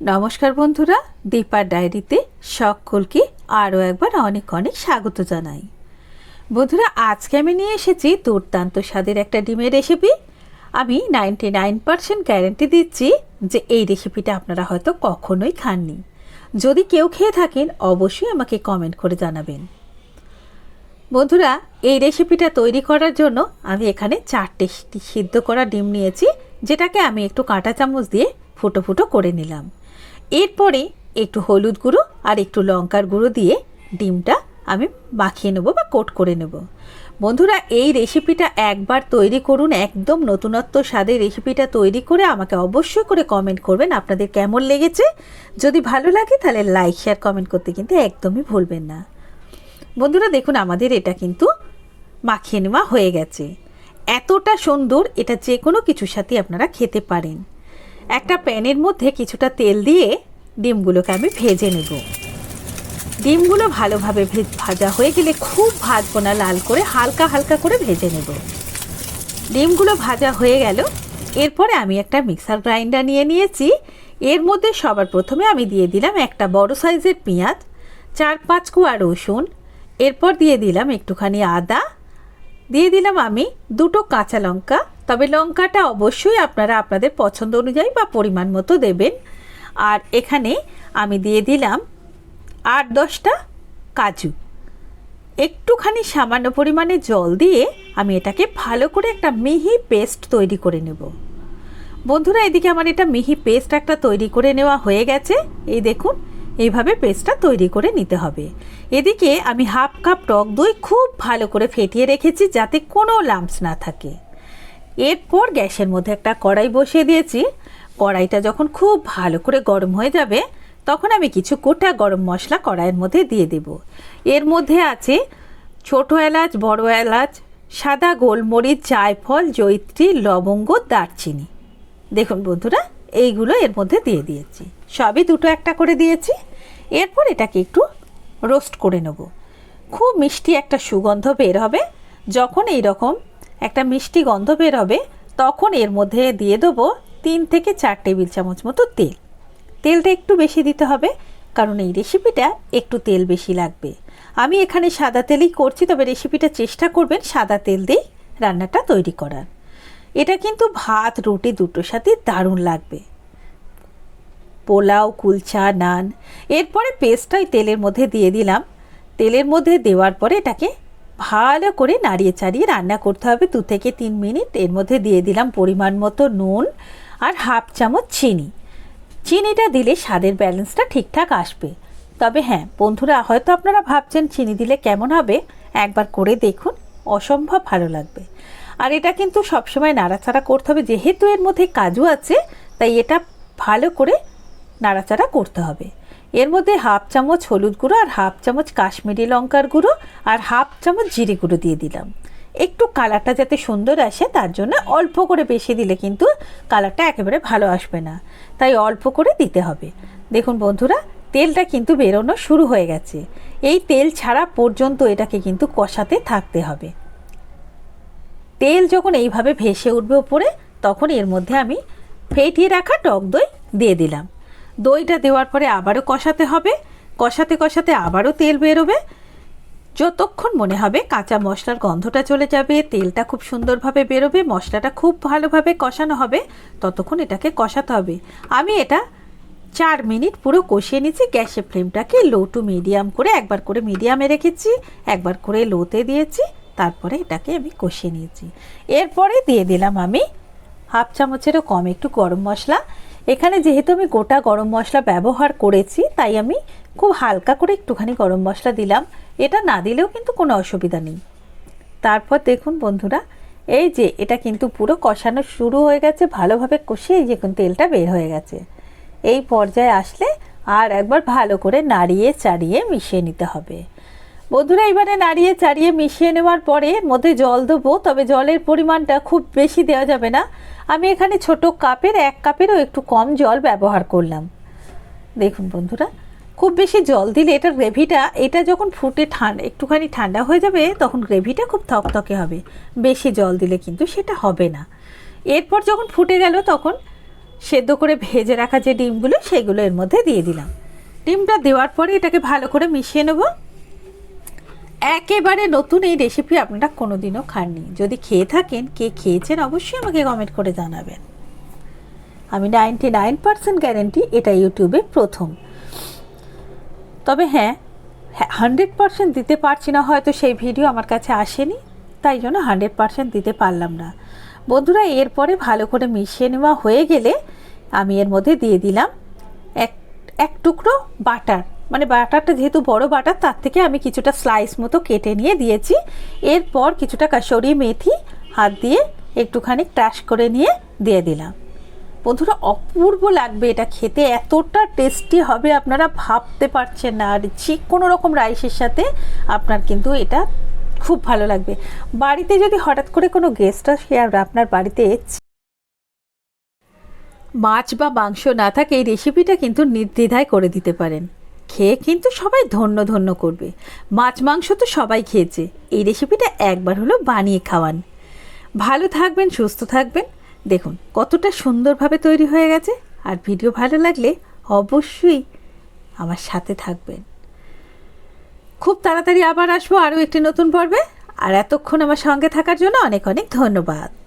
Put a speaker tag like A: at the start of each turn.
A: নমস্কার বন্ধুরা, দীপার ডায়েরিতে সকলকে আরও একবার অনেক অনেক স্বাগত জানাই। বন্ধুরা, আজকে আমি নিয়ে এসেছি দুর্দান্ত স্বাদের একটা ডিমের রেসিপি। আমি নাইনটি নাইন পারসেন্ট গ্যারেন্টি দিচ্ছি যে এই রেসিপিটা আপনারা হয়তো কখনোই খাননি। যদি কেউ খেয়ে থাকেন, অবশ্যই আমাকে কমেন্ট করে জানাবেন। বন্ধুরা, এই রেসিপিটা তৈরি করার জন্য আমি এখানে চারটে সিদ্ধ করা ডিম নিয়েছি, যেটাকে আমি একটু কাঁটা চামচ দিয়ে ফুটো ফুটো করে নিলাম। এরপরে একটু হলুদ গুঁড়ো আর একটু লঙ্কার গুঁড়ো দিয়ে ডিমটা আমি মাখিয়ে নেব বা কোট করে নেব। বন্ধুরা, এই রেসিপিটা একবার তৈরি করুন, একদম নতুনত্ব স্বাদের রেসিপিটা তৈরি করে আমাকে অবশ্যই করে কমেন্ট করবেন আপনাদের কেমন লেগেছে। যদি ভালো লাগে তাহলে লাইক, শেয়ার, কমেন্ট করতে কিন্তু একদমই ভুলবেন না। বন্ধুরা, দেখুন আমাদের এটা কিন্তু মাখিয়ে নেওয়া হয়ে গেছে। এতটা সুন্দর, এটা যে কোনো কিছুর সাথে আপনারা খেতে পারেন। একটা প্যানের মধ্যে কিছুটা তেল দিয়ে ডিমগুলোকে আমি ভেজে নেব। ডিমগুলো ভালোভাবে ভেজ হয়ে গেলে খুব ভাজবো না, লাল করে হালকা হালকা করে ভেজে নেব। ডিমগুলো ভাজা হয়ে গেল। এরপরে আমি একটা মিক্সার গ্রাইন্ডার নিয়ে নিয়েছি। এর মধ্যে সবার প্রথমে আমি দিয়ে দিলাম একটা বড় সাইজের পেঁয়াজ, চার পাঁচ কোয়া রসুন, এরপর দিয়ে দিলাম একটুখানি আদা। দিয়ে দিলাম আমি দুটো কাঁচা লঙ্কা তবে লঙ্কাটা অবশ্যই আপনারা আপনাদের পছন্দ অনুযায়ী বা পরিমাণ মতো দেবেন। আর এখানে আমি দিয়ে দিলাম আট দশটা কাজু। একটুখানি সামান্য পরিমাণে জল দিয়ে আমি এটাকে ভালো করে একটা মিহি পেস্ট তৈরি করে নেব। বন্ধুরা, এদিকে আমার এটা মিহি পেস্ট একটা তৈরি করে নেওয়া হয়ে গেছে। এই দেখুন, এইভাবে পেস্টটা তৈরি করে নিতে হবে। এদিকে আমি হাফ কাপ টক দই খুব ভালো করে ফেটিয়ে রেখেছি যাতে কোনো লাম্পস না থাকে। এরপর গ্যাসের মধ্যে একটা কড়াই বসিয়ে দিয়েছি। কড়াইটা যখন খুব ভালো করে গরম হয়ে যাবে, তখন আমি কিছু গোটা গরম মশলা কড়াইয়ের মধ্যে দিয়ে দেব। এর মধ্যে আছে ছোট এলাচ, বড় এলাচ, সাদা গোলমরিচ, জায়ফল জৈত্রী লবঙ্গ, দারচিনি। দেখুন বন্ধুরা, এইগুলো এর মধ্যে দিয়ে দিয়েছি। সবই দুটো একটা করে দিয়েছি। এরপর এটাকে একটু রোস্ট করে নেব। খুব মিষ্টি একটা সুগন্ধ বের হবে যখন এই রকম একটা মিষ্টি গন্ধ বের হবে তখন এর মধ্যে দিয়ে দেবো তিন থেকে চার টেবিল চামচ মতো তেল। তেলটা একটু বেশি দিতে হবে, কারণ এই রেসিপিটা একটু তেল বেশি লাগবে। আমি এখানে সাদা তেলেই করছি, তবে রেসিপিটা চেষ্টা করবেন সাদা তেল দিয়েই রান্নাটা তৈরি করার। এটা কিন্তু ভাত, রুটি দুটোর সাথে দারুণ লাগবে। পোলাও, কুলচা, নান। এরপরে পেস্টটা ওই তেলের মধ্যে দিয়ে দিলাম। তেলের মধ্যে দেওয়ার পরে এটাকে ভালো করে নাড়িয়ে চাড়িয়ে রান্না করতে হবে। দু থেকে তিন মিনিট এর মধ্যে দিয়ে দিলাম পরিমাণ মতো নুন আর হাফ চামচ চিনি। চিনিটা দিলে স্বাদের ব্যালেন্সটা ঠিকঠাক আসবে। তবে হ্যাঁ বন্ধুরা, হয়তো আপনারা ভাবছেন চিনি দিলে কেমন হবে? একবার করে দেখুন, অসম্ভব ভালো লাগবে। আর এটা কিন্তু সবসময় নাড়াচাড়া করতে হবে। যেহেতু এর মধ্যে কাজু আছে, তাই এটা ভালো করে নাড়াচাড়া করতে হবে। এর মধ্যে হাফ চামচ হলুদ গুঁড়ো আর হাফ চামচ কাশ্মীরি লঙ্কার গুঁড়ো আর হাফ চামচ জিরে গুঁড়ো দিয়ে দিলাম। একটু কালারটা যাতে সুন্দর আসে, তার জন্য অল্প করে বেশি দিলে কিন্তু কালারটা একেবারে ভালো আসবে না। তাই অল্প করে দিতে হবে। দেখুন বন্ধুরা, তেলটা কিন্তু বেরোনো শুরু হয়ে গেছে। এই তেল ছাড়া পর্যন্ত এটাকে কিন্তু কষাতে থাকতে হবে। তেল যখন এইভাবে ভেসে উঠবে উপরে, তখন এর মধ্যে আমি ফেটিয়ে রাখা টক দই দিয়ে দিলাম। দইটা দেওয়ার পরে আবারও কষাতে হবে। কষাতে কষাতে আবারও তেল বেরোবে। যতক্ষণ মনে হবে কাঁচা মশলার গন্ধটা চলে যাবে, তেলটা খুব সুন্দরভাবে বেরোবে, মশলাটা খুব ভালোভাবে কষানো হবে, ততক্ষণ এটাকে কষাতে হবে। আমি এটা চার মিনিট পুরো কষিয়ে নিচ্ছি গ্যাসের ফ্লেমটাকে লো টু মিডিয়াম করে একবার করে মিডিয়ামে রেখেছি, একবার করে লোতে দিয়েছি, তারপরে এটাকে আমি কষিয়ে নিয়েছি। এরপরে দিয়ে দিলাম আমি হাফ চামচেরও কম একটু গরম মশলা। এখানে যেহেতু আমি গোটা গরম মশলা ব্যবহার করেছি, তাই আমি খুব হালকা করে একটুখানি গরম মশলা দিলাম। এটা না দিলেও কিন্তু কোনো অসুবিধা নেই। তারপর দেখুন বন্ধুরা, এই যে এটা কিন্তু পুরো কষানো শুরু হয়ে গেছে, ভালোভাবে কষিয়ে যে এখন তেলটা বের হয়ে গেছে। এই পর্যায়ে আসলে আর একবার ভালো করে নাড়িয়ে, চাড়িয়ে মিশিয়ে নিতে হবে। বন্ধুরা, এবারে নাড়িয়ে চাড়িয়ে মিশিয়ে নেওয়ার পরে মধ্যে জল দেবো, তবে জলের পরিমাণটা খুব বেশি দেওয়া যাবে না। আমি এখানে ছোট কাপের, এক কাপেরও একটু কম জল ব্যবহার করলাম। দেখুন বন্ধুরা, খুব বেশি জল দিলে এটার গ্রেভিটা, এটা যখন ফুটে ঠান্ডা একটুখানি ঠান্ডা হয়ে যাবে, তখন গ্রেভিটা খুব থকথকে হবে। বেশি জল দিলে কিন্তু সেটা হবে না। এরপর যখন ফুটে গেল, তখন সেদ্ধ করে ভেজে রাখা যে ডিমগুলো, সেগুলো এর মধ্যে দিয়ে দিলাম। ডিমটা দেওয়ার পরে এটাকে ভালো করে মিশিয়ে নেব। একেবারে নতুন এই রেসিপি আপনারা কোনোদিনও খাননি। যদি খেয়ে থাকেন, কে খেয়েছেন অবশ্যই আমাকে কমেন্ট করে জানাবেন। আমি নাইনটি নাইন পার্সেন্ট গ্যারেন্টি এটা ইউটিউবে প্রথম। তবে হ্যাঁ হান্ড্রেড পার্সেন্ট দিতে পারছি না, হয়তো সেই ভিডিও আমার কাছে আসেনি, তাই জন্য হান্ড্রেড পার্সেন্ট দিতে পারলাম না। বন্ধুরা, এরপরে ভালো করে মিশিয়ে নেওয়া হয়ে গেলে আমি এর মধ্যে দিয়ে দিলাম এক এক টুকরো বাটার মানে বাটারটা যেহেতু বড় বাটার, তার থেকে আমি কিছুটা স্লাইস মতো কেটে নিয়ে দিয়েছি। এরপর কিছুটা কাসরি মেথি, হাত দিয়ে একটুখানি ক্রাশ করে নিয়ে দিয়ে দিলাম। বন্ধুরা, অপূর্ব লাগবে এটা খেতে। এতটা টেস্টি হবে, আপনারা ভাবতে পারছেন না। আর যে কোনো রকম রাইসের সাথে আপনার কিন্তু এটা খুব ভালো লাগবে। বাড়িতে যদি হঠাৎ করে কোনো গেস্ট আসে আর আপনার বাড়িতে মাছ বা মাংস না থাকে, এই রেসিপিটা কিন্তু নির্দ্বিধায় করে দিতে পারেন। খেয়ে কিন্তু সবাই ধন্য ধন্য করবে। মাছ, মাংস তো সবাই খেয়েছে। এই রেসিপিটা একবার হলো বানিয়ে খাওয়ান। ভালো থাকবেন, সুস্থ থাকবেন। দেখুন, কতটা সুন্দরভাবে তৈরি হয়ে গেছে। আর ভিডিও ভালো লাগলে অবশ্যই আমার সাথে থাকবেন। খুব তাড়াতাড়ি আবার আসব আরও একটি নতুন পর্বে। আর এতক্ষণ আমার সঙ্গে থাকার জন্য অনেক অনেক ধন্যবাদ।